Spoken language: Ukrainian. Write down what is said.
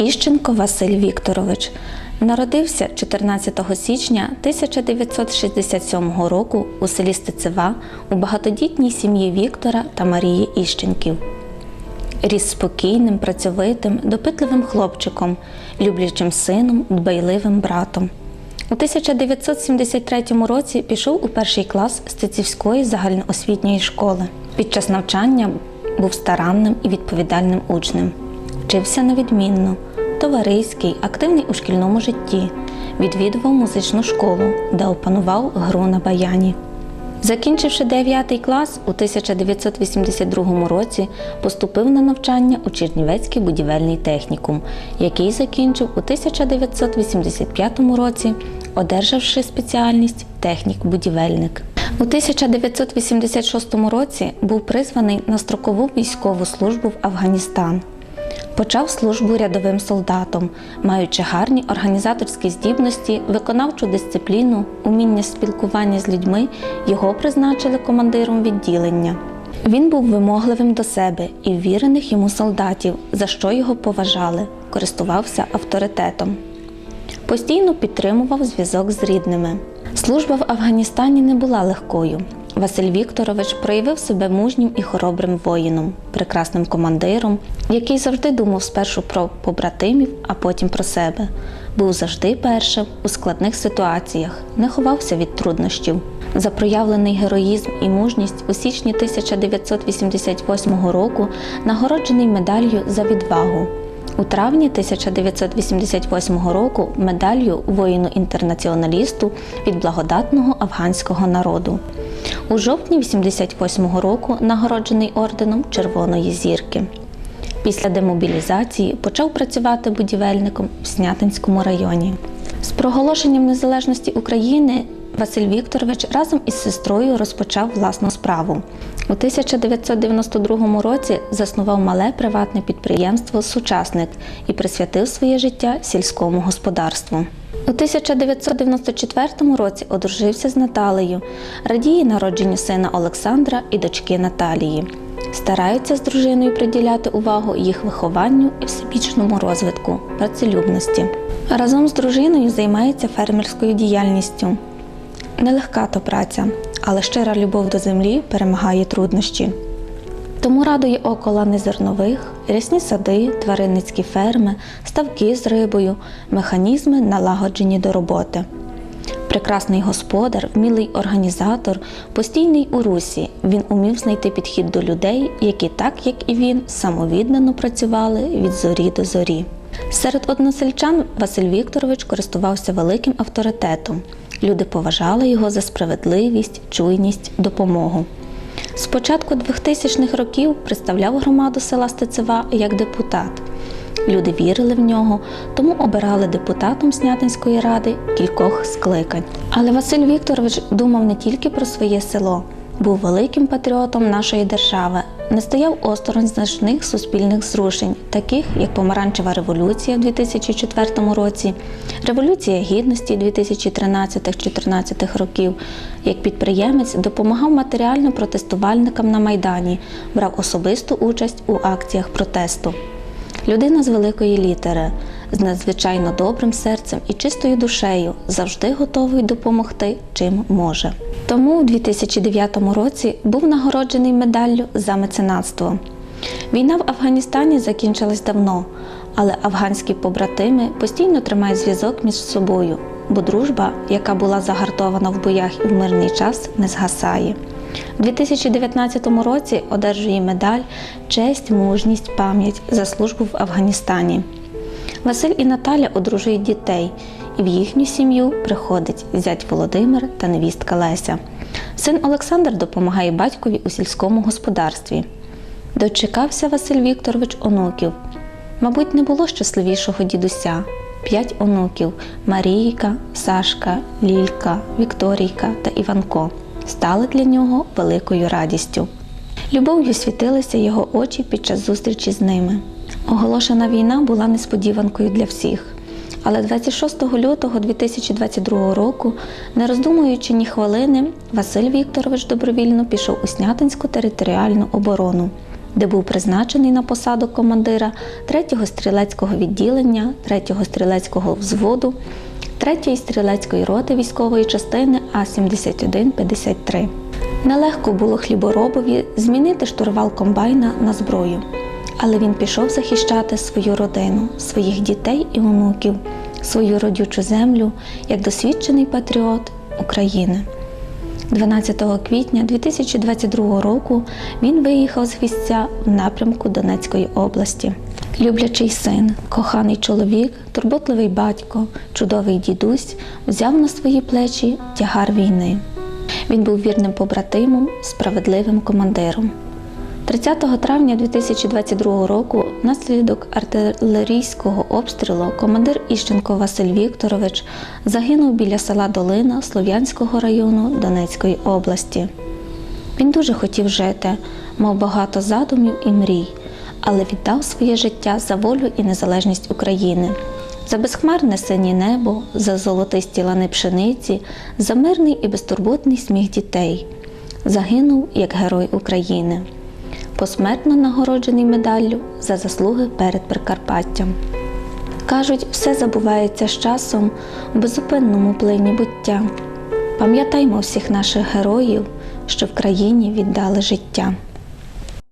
Іщенко Василь Вікторович народився 14 січня 1967 року у селі Стецева у багатодітній сім'ї Віктора та Марії Іщенків. Ріс спокійним, працьовитим, допитливим хлопчиком, люблячим сином, дбайливим братом. У 1973 році пішов у перший клас Стецівської загальноосвітньої школи. Під час навчання був старанним і відповідальним учнем. Вчився невідмінно, товариський, активний у шкільному житті. Відвідував музичну школу, де опанував гру на баяні. Закінчивши 9 клас, у 1982 році поступив на навчання у Чернівецький будівельний технікум, який закінчив у 1985 році, одержавши спеціальність технік-будівельник. У 1986 році був призваний на строкову військову службу в Афганістан. Почав службу рядовим солдатом, маючи гарні організаторські здібності, виконавчу дисципліну, уміння спілкування з людьми, його призначили командиром відділення. Він був вимогливим до себе і ввірених йому солдатів, за що його поважали, користувався авторитетом. Постійно підтримував зв'язок з рідними. Служба в Афганістані не була легкою. Василь Вікторович проявив себе мужнім і хоробрим воїном, прекрасним командиром, який завжди думав спершу про побратимів, а потім про себе. Був завжди першим у складних ситуаціях, не ховався від труднощів. За проявлений героїзм і мужність у січні 1988 року нагороджений медаллю за відвагу. У травні 1988 року медаллю воїну-інтернаціоналісту від благодатного афганського народу. У жовтні 88 року нагороджений орденом Червоної зірки. Після демобілізації почав працювати будівельником в Снятинському районі. З проголошенням незалежності України Василь Вікторович разом із сестрою розпочав власну справу. У 1992 році заснував мале приватне підприємство Сучасник і присвятив своє життя сільському господарству. У 1994 році одружився з Наталею, радіє народженню сина Олександра і дочки Наталії. Стараються з дружиною приділяти увагу їх вихованню і всебічному розвитку, працелюбності. Разом з дружиною займається фермерською діяльністю. Нелегка то праця, але щира любов до землі перемагає труднощі. Тому радує око лани зернових, рясні сади, тваринницькі ферми, ставки з рибою, механізми налагоджені до роботи. Прекрасний господар, вмілий організатор, постійний у русі. Він умів знайти підхід до людей, які так, як і він, самовіддано працювали від зорі до зорі. Серед односельчан Василь Вікторович користувався великим авторитетом. Люди поважали його за справедливість, чуйність, допомогу. З початку 2000-х років представляв громаду села Стецева як депутат. Люди вірили в нього, тому обирали депутатом Снятинської ради кількох скликань. Але Василь Вікторович думав не тільки про своє село, був великим патріотом нашої держави, не стояв осторонь значних суспільних зрушень, таких як Помаранчева революція в 2004 році, Революція Гідності 2013-14 років. Як підприємець допомагав матеріально протестувальникам на Майдані, брав особисту участь у акціях протесту. Людина з великої літери, з надзвичайно добрим серцем і чистою душею, завжди готовий допомогти, чим може. Тому у 2009 році був нагороджений медаллю за меценатство. Війна в Афганістані закінчилась давно, але афганські побратими постійно тримають зв'язок між собою, бо дружба, яка була загартована в боях і в мирний час, не згасає. У 2019 році одержує медаль Честь, мужність, пам'ять за службу в Афганістані. Василь і Наталя одружують дітей, в їхню сім'ю приходить зять Володимир та невістка Леся. Син Олександр допомагає батькові у сільському господарстві. Дочекався Василь Вікторович онуків. Мабуть, не було щасливішого дідуся. П'ять онуків Марійка, Сашка, Лілька, Вікторійка та Іванко стали для нього великою радістю. Любов'ю світилися його очі під час зустрічі з ними. Оголошена війна була несподіванкою для всіх. Але 26 лютого 2022 року, не роздумуючи ні хвилини, Василь Вікторович добровільно пішов у Снятинську територіальну оборону. де був призначений на посаду командира 3-го стрілецького відділення, 3-го стрілецького взводу, 3-ї стрілецької роти військової частини А-7153. Нелегко було хліборобові змінити штурвал комбайна на зброю, але він пішов захищати свою родину, своїх дітей і онуків, свою родючу землю як досвідчений патріот України. 12 квітня 2022 року він виїхав з гвіздця в напрямку Донецької області. Люблячий син, коханий чоловік, турботливий батько, чудовий дідусь взяв на свої плечі тягар війни. Він був вірним побратимом, справедливим командиром. 30 травня 2022 року внаслідок артилерійського обстрілу командир Іщенко Василь Вікторович загинув біля села Долина Слов'янського району Донецької області. Він дуже хотів жити, мав багато задумів і мрій, але віддав своє життя за волю і незалежність України, за безхмарне синє небо, за золотисті лани пшениці, за мирний і безтурботний сміх дітей. Загинув як герой України посмертно нагороджений медаллю за заслуги перед Прикарпаттям. Кажуть, все забувається з часом у безупинному плині буття. Пам'ятаймо всіх наших героїв, що в країні віддали життя.